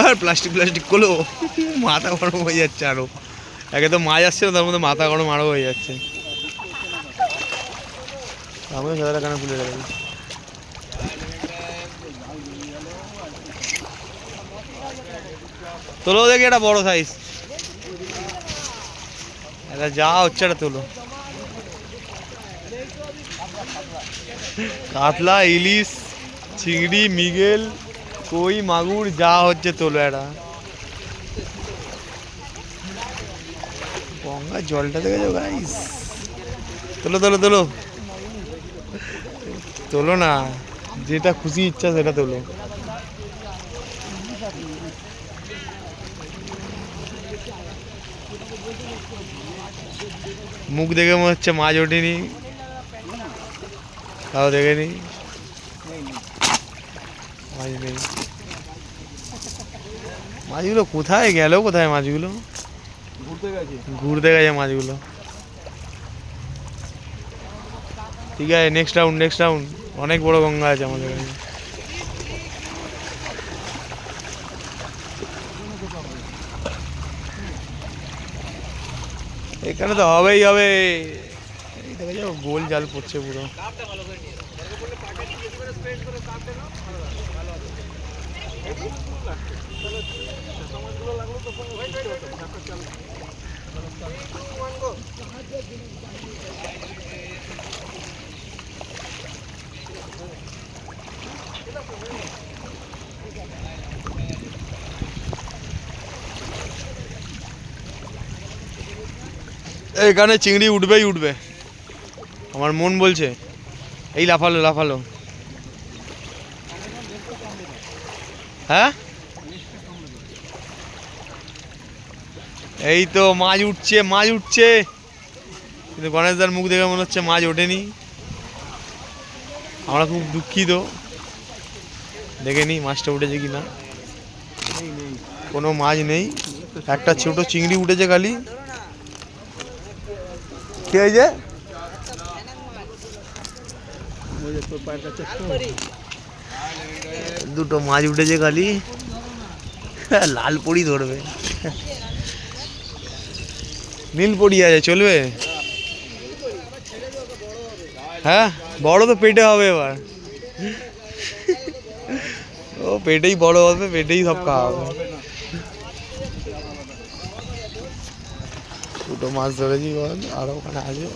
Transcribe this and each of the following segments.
আর plastic plastic করল। মাথা গরম হয়ে যাচ্ছে আরও। একে তো মাছ আসছে না, তার মধ্যে মাথা গরম আরও হয়ে যাচ্ছে। আমিও কানে খুলে তোলো দেখি একটা বড় সাইজ এটা যা হচ্ছে এটা তোলো। কাতলা, ইলিশ, চিংড়ি, মিগেল কই মাগুর, যা হচ্ছে তোলো এটা গঙ্গার জলটা দেখেছ গাইস তোলো তোলো তোলো। তোলো না। যেটা খুশি ইচ্ছা সেটা তোলো। মুখ দেখে মনে হচ্ছে মাছ ওঠেনি। তাও দেখেনি মাছ নেই। মাছগুলো কোথায় গেল কোথায় মাছগুলো? ঘুরতে গেছে। ঘুরতে গেছে মাছগুলো। ঠিক আছে নেক্সট রাউন্ড নেক্সট রাউন্ড অনেক বড় গঙ্গা আছে আমাদের এখানে এখানে তো হবেই হবে। গোল জাল পড়ছে পুরো। এখানে চিংড়ি উঠবেই উঠবে। আমার মন বলছে এই লাফালো লাফালো। হ্যাঁ? এই তো মাছ উঠছে মাছ উঠছে। কিন্তু গণেশদার মুখ দেখে মনে হচ্ছে মাছ ওঠেনি। আমরা খুব দুঃখিত। দেখে নি মাছটা উঠেছে কি না কোনো মাছ নেই। একটা ছোট চিংড়ি উঠেছে খালি। কি হয়েছে দুটো মাছ উঠেছে খালি। লাল পড়ি ধরবে। নীল পড়ি আছে চলবে হ্যাঁ বড় তো পেটে হবে এবার ও পেটেই বড় হবে পেটেই সব খাওয়া হবে দুটো মাছ ধরেছি বল আর ওখানে আছে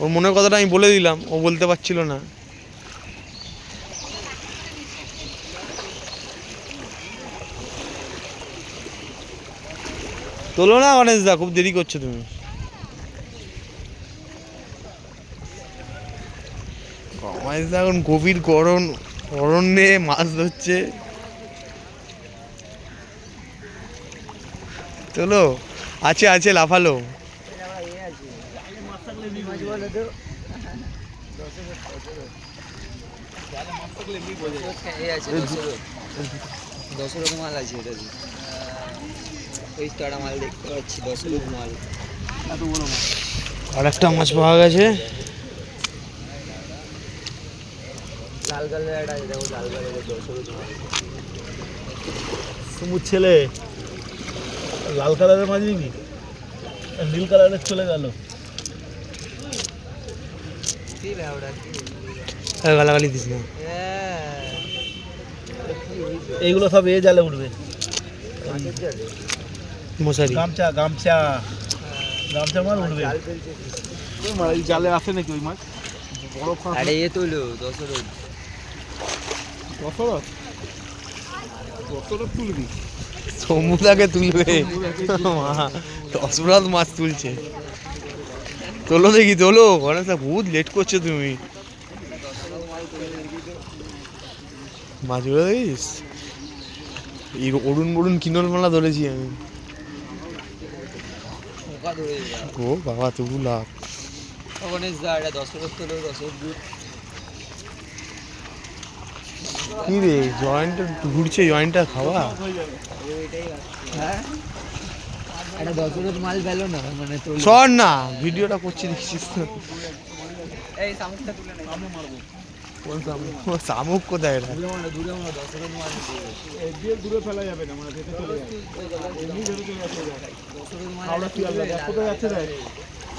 ওর মনের কথাটা আমি বলে দিলাম, ও বলতে পারছিল না। তোলো না গণেশ দা, খুব দেরি করছ তুমি। এখন গভীর গরম অরণ্যে মাছ ধরছে। তোলো, আছে আছে, লাফালো। দশ রকম মাল আছে এটা ওই তো একটা মাল দেখতে পাচ্ছি দশ রকম মাল। এত বড় মাছ আর একটা মাছ পাওয়া গেছে লাল কালার একটা দেখো লাল কালারের দশ রকম মাল সুমুর ছেলে লাল কালারের মাছ নিবি? নীল কালারের চলে গেল। হ্যাঁ, গালাগালি দিস না। এইগুলো সব এ জালে উঠবে। মাছের মশারি। গামছা গামছা। গামছা মাছ উঠবে। এই জালে আসে নাকি ওই মাছ? বড় ফাঁস। আরে এ তোলো দশ রোদ দশরথ? দশরথ তুলবি? সমুদাকে তুলবে। মা, দশরাত মাছ তুলছে। তোলো দেখি তোলো। দা বহুত লেট করছ তুমি। মাছগুলো দেখিস? এই অরুণ বরুণ কিনল মালা ধরেছি আমি। ও বাবা তবু লাভ। কি রে জয়েন্টটা ঘুরছে জয়েন্টটা খাওয়া? হ্যাঁ? সর না ভিডিওটা করছি দেখছিস তো। এই সামুকটা তুলে নে। সামনে মারবো। কোন শামুক? কোথায় এটা দূরে ফেলা যাবে না মানে চলে যাচ্ছে।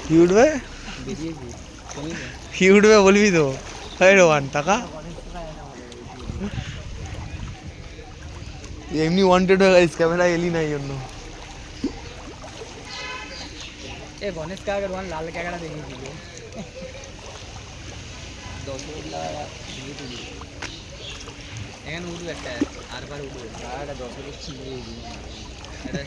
কি উঠবে কি উঠবে বলবি তো। হ্যাঁ রোহান টাকা। এমনি ওয়ান্টেড হয়ে গেছিস ক্যামেরা এলি না এই জন্য। এ গণেশ কাকার ওয়ান লাল কাকাটা দেখিয়েছিল দশরথ লাগা দিয়ে তুলি এখানে উঠবে একটা আর বার উঠবে। একটা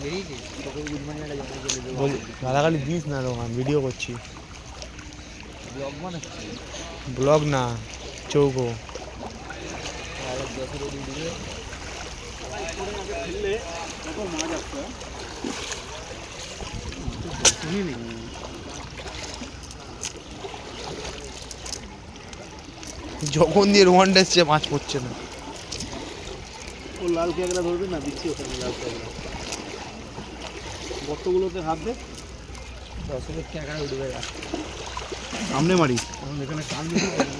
বেরিয়েছিস তোকে গুড মর্নিং একটা জমা চলে দেবো বল গালাগালি দিস না রোহান ভিডিও করছি। ব্লগ বানাচ্ছি? ব্লগ না চৌকো। যখন দিয়ে রোহান এসছে মাছ পড়ছে না। ও লাল ক্যাকড়া ধরবে না দিচ্ছি ওখানে লাল ক্যাকড়া গর্তগুলোতে হাত দে। দশরথ কাকাটা উঠবে সামনে মারি। এখানে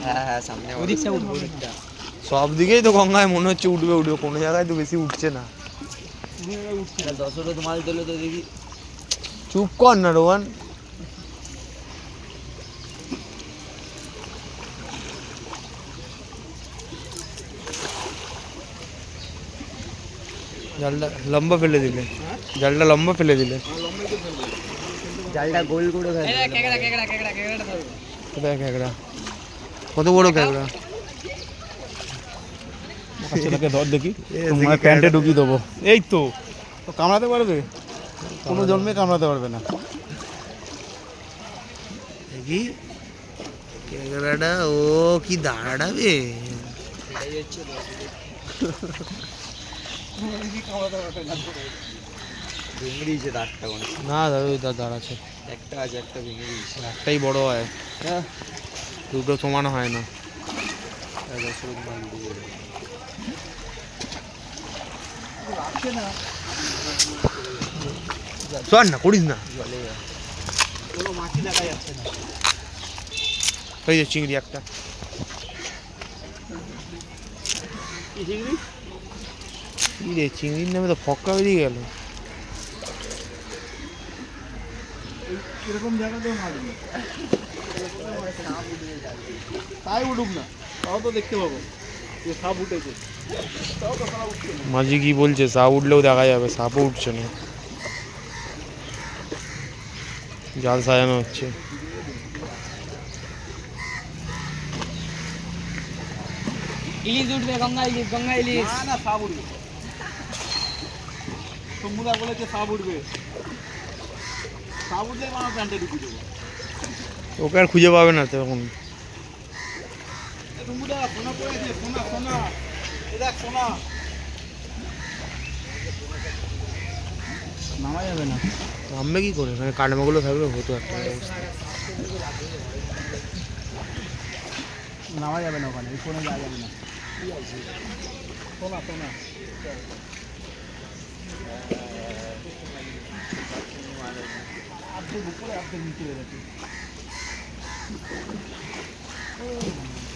হ্যাঁ হ্যাঁ সামনে ওদিকটা উঠবে ওদিকটা। সব দিকেই তো গঙ্গায় মনে হচ্ছে উঠবে উঠবে কোনো জায়গায় তো বেশি উঠছে না। এটা দশরথ মাল তোলো তো দেখি চুপ কর না রোহান। জালটা লম্বা ফেলে দিলে। জালটা লম্বা ফেলে দিলে। জালটা গোল করে কোথায় ক্যাকড়া কত বড় ক্যাকড়া ছেলেকে ধর দেখি। প্যান্টে ঢুকিয়ে দেবো। এই তো। তো কামড়াতে পারবে? কোনো জন্মে কামড়াতে পারবে না। দেখি। ক্যাকড়াটা ও কি দাঁড়াবে? ভেঙে দিয়েছে দাঁতটা না দাদা ওই দাঁড় আছে একটা আছে একটা ভেঙে দিয়েছে একটাই বড় হয়। হ্যাঁ। দুটো সমান হয় না। চল না, করিস না। ওই যে চিংড়ি একটা। চিংড়ি চিংড়ির নামে তো ফক্কা বেরিয়ে গেল। এরকম জায়গাতেও নেই। তাই উঠুক না, তাও তো দেখতে পাবো। সাপ উঠেছে। মাঝি কি বলছে সাপ উঠলেও দেখা যাবে সাপও উঠছে না। জাল সাজানো হচ্ছে। ইলিশ উঠবে গঙ্গা ইলিশ গঙ্গা ইলিশ। না না সাপ উঠবে। শম্ভুদা বলেছে সাপ উঠবে। সাপ উঠলে আমার প্যান্টে ঢুকিয়ে দেবো। ওকে আর খুঁজে পাবে না তো শম্ভুদা সোনা পড়েছে সোনা সোনা। এ সোনা। নামা যাবে না। নামবে কি করে? মানে কাঠমাগুলো থাকলে হতো একটা অবস্থা। নামা যাবে না ওখানে ফোনে যাওয়া যাবে না। সোনা সোনা। অর্ধেক উপরে অর্ধেক নিচে হয়ে গেছে না ফেলা অর্ধেক আর উপরে অর্ধেক নিচে